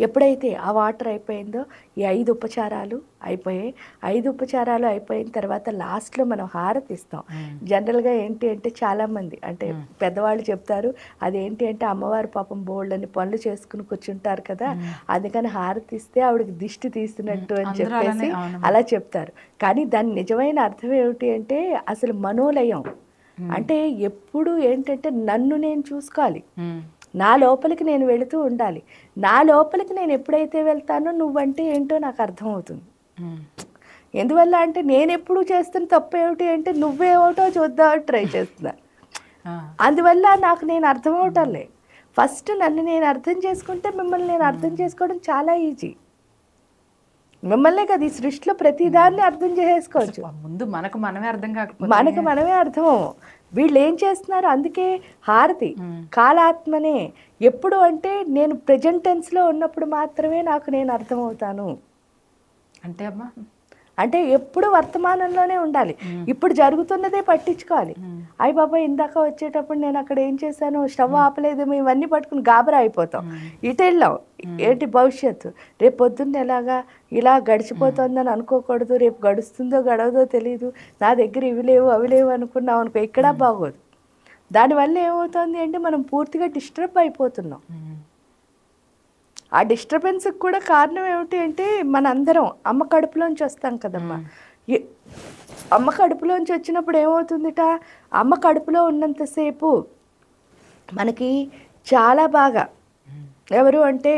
ఎప్పుడైతే ఆ వాటర్ అయిపోయిందో ఈ ఐదు ఉపచారాలు అయిపోయాయి. ఐదు ఉపచారాలు అయిపోయిన తర్వాత లాస్ట్లో మనం హారతి ఇస్తాం జనరల్గా ఏంటి అంటే చాలామంది అంటే పెద్దవాళ్ళు చెప్తారు అదేంటి అంటే అమ్మవారు పాపం బోల్డ్ అని పనులు చేసుకుని కూర్చుంటారు కదా అందుకని హారతి ఇస్తే ఆవిడకి దిష్టి తీసినట్టు అని చెప్పేసి. అలా చెప్తారు. కానీ దాని నిజమైన అర్థం ఏమిటి అంటే అసలు మనోలయం. అంటే ఎప్పుడు ఏంటంటే నన్ను నేను చూసుకోవాలి. నా లోపలికి నేను వెళుతూ ఉండాలి. నా లోపలికి నేను ఎప్పుడైతే వెళ్తానో నువ్వంటే ఏంటో నాకు అర్థమవుతుంది. ఎందువల్ల అంటే నేను ఎప్పుడు చేస్తున్న తప్పు ఏమిటి అంటే నువ్వేమిటో చూద్దామని ట్రై చేస్తున్నా. అందువల్ల నాకు నేను అర్థమవటంలే ఫస్ట్ నన్ను నేను అర్థం చేసుకుంటే మిమ్మల్ని నేను అర్థం చేసుకోవడం చాలా ఈజీ. మిమ్మల్నే కదా ఈ సృష్టిలో ప్రతిదాన్ని అర్థం చేసేసుకోవచ్చు. ముందు మనకు మనమే అర్థం కాకపోతే మనకు మనమే అర్థం వీళ్ళు ఏం చేస్తున్నారు? అందుకే హారతి. కాలాత్మనే. ఎప్పుడు అంటే నేను ప్రజెంట్ టెన్స్లో ఉన్నప్పుడు మాత్రమే నాకు నేను అర్థమవుతాను. అంటే అమ్మా. అంటే ఎప్పుడు వర్తమానంలోనే ఉండాలి. ఇప్పుడు జరుగుతున్నదే పట్టించుకోవాలి. అయ్య బాబా ఇందాక వచ్చేటప్పుడు నేను అక్కడ ఏం చేశాను? స్టవ్ ఆపలేదేమో ఇవన్నీ పట్టుకుని గాబరా అయిపోతాం. ఇటు వెళ్ళాం. ఏంటి భవిష్యత్తు? రేపు పొద్దున్న ఎలాగా? ఇలా గడిచిపోతుందని అనుకోకూడదు. రేపు గడుస్తుందో గడవదో తెలియదు నా దగ్గర ఇవి లేవు అవి లేవు అనుకున్నాం అనుకో ఇక్కడ బాగోదు. దానివల్ల ఏమవుతుంది అంటే మనం పూర్తిగా డిస్టర్బ్ అయిపోతున్నాం. ఆ డిస్టర్బెన్స్కి కూడా కారణం ఏమిటి అంటే మన అందరం అమ్మ కడుపులోంచి వస్తాం కదమ్మా. అమ్మ కడుపులోంచి వచ్చినప్పుడు ఏమవుతుందిట? అమ్మ కడుపులో ఉన్నంతసేపు మనకి చాలా బాగా. ఎవరు అంటే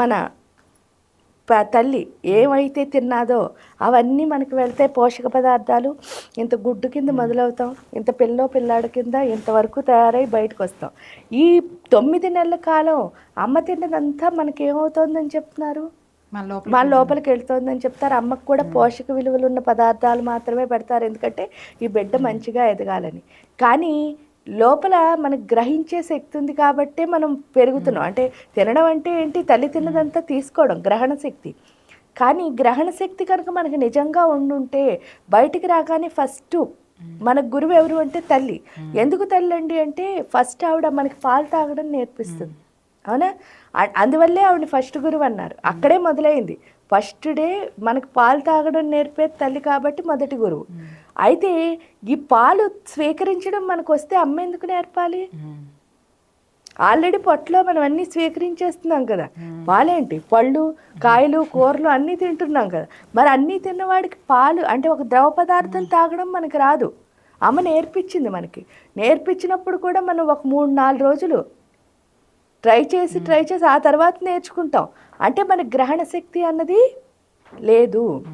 మన తల్లి ఏమైతే తిన్నాదో అవన్నీ మనకి వెళ్తే పోషక పదార్థాలు. ఇంత గుడ్డు కింద మొదలవుతాం. ఇంత పిల్లో పిల్లాడు కింద ఇంతవరకు తయారై బయటకు వస్తాం ఈ తొమ్మిది నెలల కాలం అమ్మ తిన్నదంతా మనకి ఏమవుతోందని చెప్తున్నారు? మన లోపలికి వెళ్తోందని చెప్తారు. అమ్మకు కూడా పోషక విలువలు ఉన్న పదార్థాలు మాత్రమే పెడతారు. ఎందుకంటే ఈ బిడ్డ మంచిగా ఎదగాలని. కానీ లోపల మనకు గ్రహించే శక్తి ఉంది కాబట్టే మనం పెరుగుతున్నాం. అంటే తినడం అంటే ఏంటి? తల్లి తిన్నదంతా తీసుకోవడం గ్రహణ శక్తి. కానీ గ్రహణ శక్తి కనుక మనకి నిజంగా ఉండుంటే బయటికి రాగానే ఫస్ట్ మన గురువు ఎవరు అంటే తల్లి. ఎందుకు తల్లి అండి అంటే ఫస్ట్ ఆవిడ మనకి పాలు తాగడం నేర్పిస్తుంది. అవునా? అందువల్లే ఆవిడ ఫస్ట్ గురువు అన్నారు. అక్కడే మొదలైంది. ఫస్ట్ డే మనకి పాలు తాగడం నేర్పే తల్లి కాబట్టి మొదటి గురువు. అయితే ఈ పాలు స్వీకరించడం మనకు వస్తే అమ్మ ఎందుకు నేర్పాలి? ఆల్రెడీ పొట్టలో మనం అన్నీ స్వీకరించేస్తున్నాం కదా. పాలేంటి? పళ్ళు కాయలు కూరలు అన్నీ తింటున్నాం కదా. మరి అన్నీ తిన్నవాడికి పాలు అంటే ఒక ద్రవ పదార్థం తాగడం మనకి రాదు. అమ్మ నేర్పించింది మనకి. నేర్పించినప్పుడు కూడా మనం ఒక మూడు నాలుగు రోజులు ట్రై చేసి ట్రై చేసి ఆ తర్వాత నేర్చుకుంటాం. అంటే మన గ్రహణ శక్తి అన్నది లేదు.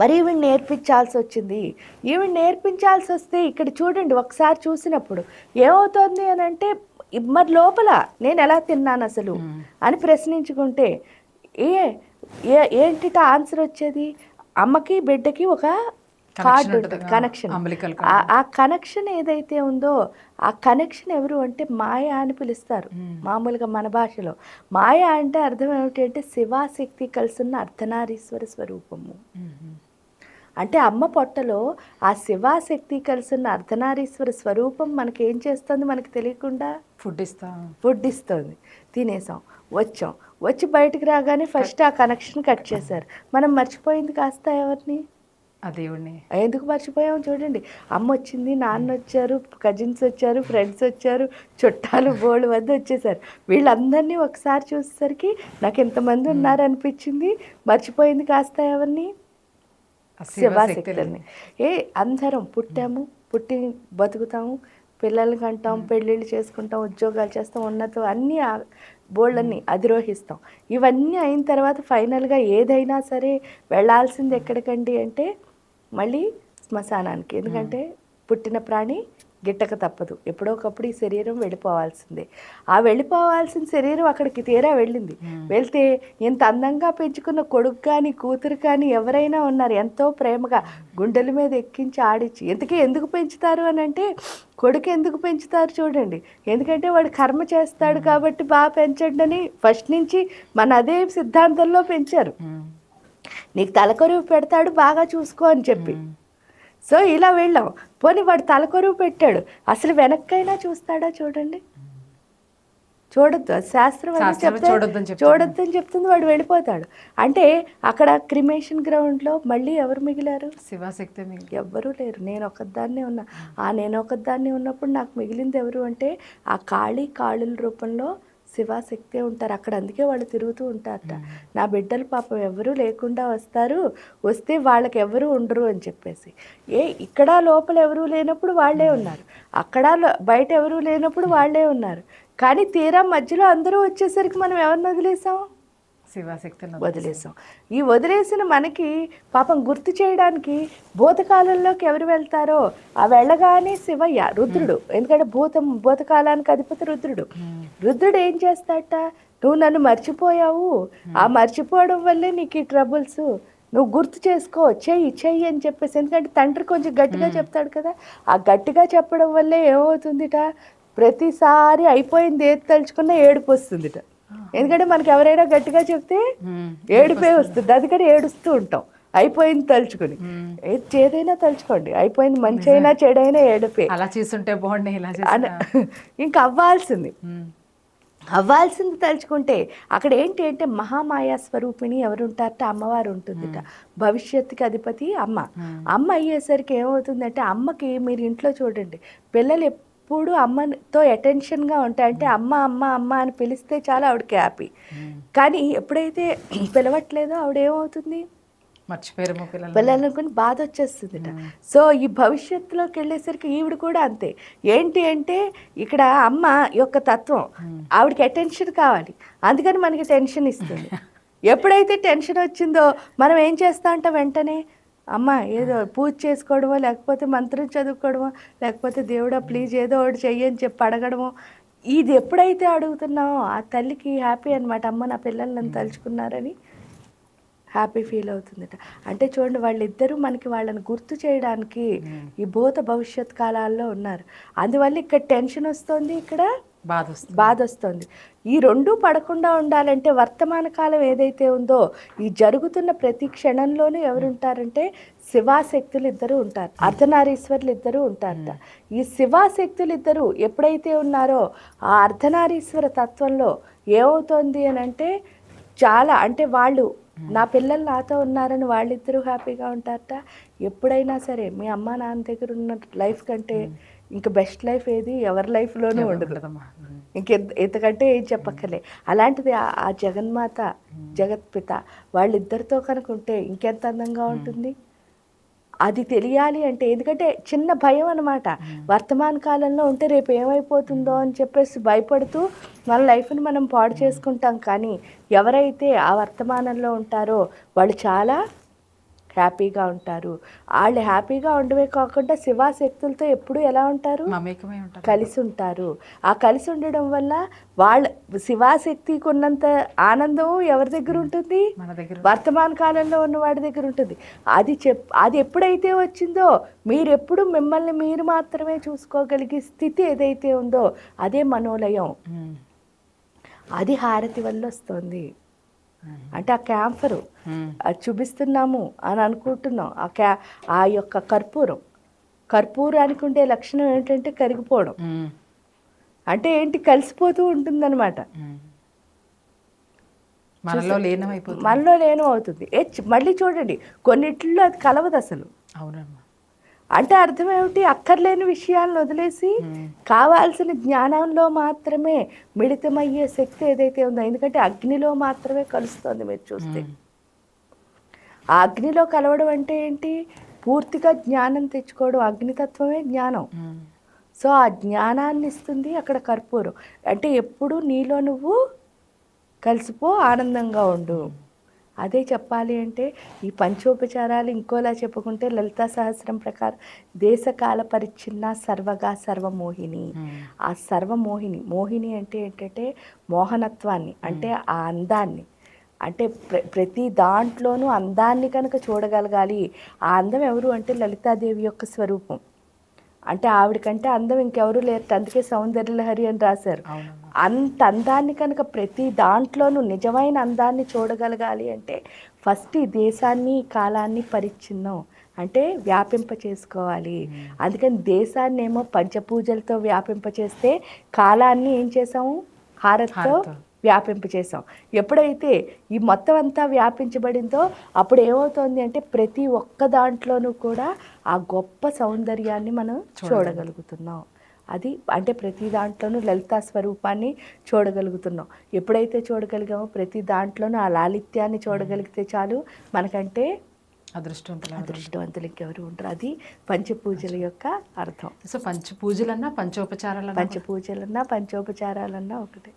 మరి ఈవిడ నేర్పించాల్సి వచ్చింది. ఈవిడ నేర్పించాల్సి వస్తే ఇక్కడ చూడండి ఒకసారి చూసినప్పుడు ఏమవుతోంది అని అంటే మరి లోపల నేను ఎలా తిన్నాను అసలు అని ప్రశ్నించుకుంటే ఏ ఏంటి ఆన్సర్ వచ్చేది? అమ్మకి బిడ్డకి ఒక కార్డు ఉంటుంది. కనెక్షన్. ఆ- కనెక్షన్ ఏదైతే ఉందో ఆ కనెక్షన్ ఎవరు అంటే మాయ అని పిలుస్తారు మామూలుగా మన భాషలో. మాయ అంటే అర్థం ఏమిటి అంటే శివాశక్తి కలిసిన అర్ధనారీశ్వర స్వరూపము. అంటే అమ్మ పొట్టలో ఆ శివాశక్తి కలిసిన అర్ధనారీశ్వర స్వరూపం మనకి ఏం చేస్తుంది మనకి తెలియకుండా? ఫుడ్ ఇస్తా. ఫుడ్ ఇస్తుంది. తినేసాం. వచ్చాం. వచ్చి బయటికి రాగానే ఫస్ట్ ఆ కనెక్షన్ కట్ చేశారు. మనం మర్చిపోయింది కాస్త ఎవరిని? దేవుడిని ఎందుకు మర్చిపోయాం చూడండి. అమ్మ వచ్చింది నాన్న వచ్చారు కజిన్స్ వచ్చారు ఫ్రెండ్స్ వచ్చారు చుట్టాలు బోళ్ళు వద్ద వచ్చేసారు. వీళ్ళందరినీ ఒకసారి చూసేసరికి నాకు ఎంతమంది ఉన్నారు అనిపించింది? మర్చిపోయింది కాస్త ఎవరిని? శివశక్తులని. ఏ అందరం పుట్టాము పుట్టి బతుకుతాము పిల్లల్ని కంటాం పెళ్ళిళ్ళు చేసుకుంటాం ఉద్యోగాలు చేస్తాం ఉన్నత అన్నీ బోళ్ళన్నీ అధిరోహిస్తాం. ఇవన్నీ అయిన తర్వాత ఫైనల్గా ఏదైనా సరే వెళ్ళాల్సింది ఎక్కడికండి అంటే మళ్ళీ శ్మశానానికి. ఎందుకంటే పుట్టిన ప్రాణి గిట్టక తప్పదు. ఎప్పుడో ఒకప్పుడు ఈ శరీరం వెళ్ళిపోవాల్సిందే. ఆ వెళ్ళిపోవాల్సిన శరీరం అక్కడికి తీరా వెళ్ళింది. వెళ్తే ఇంత అందంగా పెంచుకున్న కొడుకు కానీ కూతురు కానీ ఎవరైనా ఉన్నారు. ఎంతో ప్రేమగా గుండెల మీద ఎక్కించి ఆడించి ఇంతకీ ఎందుకు పెంచుతారు? అని అంటే కొడుకు ఎందుకు పెంచుతారు చూడండి. ఎందుకంటే వాడు కర్మ చేస్తాడు కాబట్టి బాగా పెంచండి అని ఫస్ట్ నుంచి మన అదే సిద్ధాంతంలో పెంచారు. నీకు తలకొరువు పెడతాడు బాగా చూసుకో అని చెప్పి. సో ఇలా వెళ్ళాం. పోనీ వాడు తలకొరువు పెట్టాడు. అసలు వెనక్కైనా చూస్తాడా చూడండి. చూడొద్దు. అది శాస్త్రం అని చెప్తే చెప్తుంది. చూడొద్దని చెప్తుంది వాడు వెళ్ళిపోతాడు. అంటే అక్కడ క్రిమేషన్ గ్రౌండ్లో మళ్ళీ ఎవరు మిగిలారు? శివశక్తి మిగిలి ఎవ్వరూ లేరు. నేను ఒకదాన్నే ఉన్నా. ఆ నేను ఒకదాన్నే ఉన్నప్పుడు నాకు మిగిలింది ఎవరు అంటే ఆ కాళీ కాళుల రూపంలో శివాశక్తే ఉంటారు. అక్కడ అందుకే వాళ్ళు తిరుగుతూ ఉంటారట. నా బిడ్డలు పాపం ఎవరూ లేకుండా వస్తారు. వస్తే వాళ్ళకి ఎవరు ఉండరు అని చెప్పేసి. ఏ ఇక్కడ లోపల ఎవరూ లేనప్పుడు వాళ్ళే ఉన్నారు. అక్కడ బయట ఎవరూ లేనప్పుడు వాళ్ళే ఉన్నారు. కానీ తీరా మధ్యలో అందరూ వచ్చేసరికి మనం ఎవరిని వదిలేసాం? శివశక్తిని వదిలేసాం ఈ వదిలేసిన మనకి పాపం గుర్తు చేయడానికి భూతకాలంలోకి ఎవరు వెళ్తారో ఆ వెళ్ళగానే శివయ్య రుద్రుడు. ఎందుకంటే భూతం భూతకాలానికి అధిపతి రుద్రుడు. రుద్రుడు ఏం చేస్తాడట? నువ్వు నన్ను మర్చిపోయావు. ఆ మర్చిపోవడం వల్లే నీకు ఈ ట్రబుల్స్. నువ్వు గుర్తు చేసుకో చెయ్యి చెయ్యి అని చెప్పేసి. ఎందుకంటే తండ్రి కొంచెం గట్టిగా చెప్తాడు కదా. ఆ గట్టిగా చెప్పడం వల్లే ఏమవుతుందిట? ప్రతిసారి అయిపోయింది ఏది తలుచుకున్నా ఏడుపు వస్తుందిట. ఎందుకంటే మనకి ఎవరైనా గట్టిగా చెప్తే ఏడిపే వస్తుంది. అందుకని ఏడుస్తూ ఉంటాం. అయిపోయింది తలుచుకుని. ఏది ఏదైనా తలుచుకోండి. అయిపోయింది మంచి అయినా చెడైనా ఏడిపే. అలా చేస్తుంటే బాగుండే ఇలా ఇంకా అవ్వాల్సింది. అవ్వాల్సింది తలుచుకుంటే అక్కడ ఏంటి అంటే మహామాయా స్వరూపిణి ఎవరు ఉంటారట అమ్మవారు ఉంటుందిట. భవిష్యత్తుకి అధిపతి అమ్మ. అమ్మ అయ్యేసరికి ఏమవుతుందంటే అమ్మకి మీరు ఇంట్లో చూడండి పిల్లలు ఎప్పుడు అమ్మతో అటెన్షన్గా ఉంటాయి అంటే అమ్మ అమ్మ అమ్మ అని పిలిస్తే చాలా ఆవిడకి హ్యాపీ. కానీ ఎప్పుడైతే పిలవట్లేదో ఆవిడ ఏమవుతుంది మర్చిపోయారేమో పిల్లలు పిల్లలనుకుని బాధ వచ్చేస్తుందిట సో ఈ భవిష్యత్తులోకి వెళ్ళేసరికి ఈవిడ కూడా అంతే. ఏంటి అంటే ఇక్కడ అమ్మ యొక్క తత్వం ఆవిడకి అటెన్షన్ కావాలి. అందుకని మనకి టెన్షన్ ఇస్తుంది. ఎప్పుడైతే టెన్షన్ వచ్చిందో మనం ఏం చేస్తా ఉంటాం వెంటనే? అమ్మ ఏదో పూజ చేసుకోవడమో లేకపోతే మంత్రం చదువుకోవడమో లేకపోతే దేవుడా ప్లీజ్ ఏదో ఒకటి చెయ్యి అని చెప్పి అడగడమో ఇది ఎప్పుడైతే అడుగుతున్నామో ఆ తల్లికి హ్యాపీ అనమాట అమ్మ నా పిల్లల్ని నన్ను తలుచుకున్నారని హ్యాపీ ఫీల్ అవుతుందట. అంటే చూడండి వాళ్ళిద్దరూ మనకి వాళ్ళని గుర్తు చేయడానికి ఈ భూత భవిష్యత్ కాలాల్లో ఉన్నారు. అందువల్ల ఇక్కడ టెన్షన్ వస్తుంది ఇక్కడ. బాధ బాధ వస్తుంది ఈ రెండు పడకుండా ఉండాలంటే వర్తమాన కాలం ఏదైతే ఉందో ఈ జరుగుతున్న ప్రతి క్షణంలోనూ ఎవరు ఉంటారంటే శివాశక్తులు ఇద్దరు ఉంటారు. అర్ధనారీశ్వరులు ఇద్దరు ఉంటారట ఈ శివాశక్తులు ఇద్దరు ఎప్పుడైతే ఉన్నారో ఆ అర్ధనారీశ్వర తత్వంలో ఏమవుతోంది అని అంటే చాలా అంటే వాళ్ళు నా పిల్లలు నాతో ఉన్నారని వాళ్ళిద్దరూ హ్యాపీగా ఉంటారట. ఎప్పుడైనా సరే మీ అమ్మ నాన్న దగ్గర ఉన్న లైఫ్ కంటే ఇంకా బెస్ట్ లైఫ్ ఏది? ఎవరి లైఫ్లోనూ ఉండదు. ఇంక ఎంతకంటే ఏం చెప్పక్కర్లే. అలాంటిది ఆ- ఆ జగన్మాత జగత్పిత వాళ్ళిద్దరితో కనుక ఉంటే ఇంకెంత అందంగా ఉంటుంది? అది తెలియాలి అంటే ఎందుకంటే చిన్న భయం అనమాట వర్తమాన కాలంలో ఉంటే రేపు ఏమైపోతుందో అని చెప్పేసి భయపడుతూ మన లైఫ్ని మనం పాడు చేసుకుంటాం. కానీ ఎవరైతే ఆ వర్తమానంలో ఉంటారో వాళ్ళు చాలా హ్యాపీగా ఉంటారు. వాళ్ళు హ్యాపీగా ఉండవే కాకుండా శివాశక్తులతో ఎప్పుడు ఎలా ఉంటారు? కలిసి ఉంటారు. ఆ కలిసి ఉండడం వల్ల వాళ్ళ శివాశక్తికి ఉన్నంత ఆనందం ఎవరి దగ్గర ఉంటుంది? వర్తమాన కాలంలో ఉన్న వాడి దగ్గర ఉంటుంది. అది చెప్ అది ఎప్పుడైతే వచ్చిందో మీరు ఎప్పుడు మిమ్మల్ని మీరు మాత్రమే చూసుకోగలిగే స్థితి ఏదైతే ఉందో అదే మనోలయం. అది హారతి వల్ల వస్తుంది. అంటే ఆ క్యాంఫరు. అది చూపిస్తున్నాము అని అనుకుంటున్నాం. ఆ క్యా ఆ యొక్క కర్పూరం. కర్పూరానికి ఉండే లక్షణం ఏంటంటే కరిగిపోవడం. అంటే ఏంటి? కలిసిపోతూ ఉంటుందన్నమాట. మనలో లీనం మనలో లేనం అవుతుంది మళ్ళీ చూడండి. కొన్నిట్లో అది కలవదు అసలు అవునమ్మా. అంటే అర్థం ఏమిటి అక్కర్లేని విషయాలను వదిలేసి కావాల్సిన జ్ఞానంలో మాత్రమే మిళితమయ్యే శక్తి ఏదైతే ఉందో ఎందుకంటే అగ్నిలో మాత్రమే కలుస్తుంది మీరు చూస్తే. ఆ అగ్నిలో కలవడం అంటే ఏంటి? పూర్తిగా జ్ఞానం తెచ్చుకోవడం అగ్నితత్వమే జ్ఞానం. సో ఆ జ్ఞానాన్ని ఇస్తుంది అక్కడ కర్పూరం. అంటే ఎప్పుడు నీలో నువ్వు కలిసిపో ఆనందంగా ఉండు. అదే చెప్పాలి అంటే ఈ పంచోపచారాలు ఇంకోలా చెప్పుకుంటే లలితా సహస్రం ప్రకారం దేశకాల పరిచ్ఛిన్న సర్వగా సర్వమోహిని. ఆ సర్వమోహిని మోహిని అంటే ఏంటంటే మోహనత్వాన్ని అంటే ఆ అందాన్ని. అంటే ప్ర ప్రతి దాంట్లోనూ అందాన్ని కనుక చూడగలగాలి. ఆ అందం ఎవరు అంటే లలితాదేవి యొక్క స్వరూపం. అంటే ఆవిడకంటే అందం ఇంకెవరు లేరు. అందుకే సౌందర్యలహరి అని రాశారు. అంత అందాన్ని కనుక ప్రతి దాంట్లోనూ నిజమైన అందాన్ని చూడగలగాలి అంటే ఫస్ట్ ఈ దేశాన్ని కాలాన్ని పరిచ్ఛిన్నం అంటే వ్యాపింప చేసుకోవాలి. అందుకని దేశాన్ని ఏమో పంచపూజలతో వ్యాపింప చేస్తే కాలాన్ని ఏం చేసాము? హారత్తో. వ్యాపింప చేసాం ఎప్పుడైతే ఈ మొత్తం అంతా వ్యాపించబడిందో అప్పుడు ఏమవుతోంది అంటే ప్రతి ఒక్క దాంట్లోనూ కూడా ఆ గొప్ప సౌందర్యాన్ని మనం చూడగలుగుతున్నాం. అది అంటే ప్రతి దాంట్లోనూ లలితా స్వరూపాన్ని చూడగలుగుతున్నాం. ఎప్పుడైతే చూడగలిగామో ప్రతి దాంట్లోనూ ఆ లాలిత్యాన్ని చూడగలిగితే చాలు మనకంటే అదృష్టవంతులు అదృష్టవంతులు ఇంకెవరు ఉంటారు అది పంచపూజల యొక్క అర్థం. సో పంచ పూజలన్నా పంచోపచారాలన్నా పంచపూజలన్నా పంచోపచారాలన్నా ఒకటే.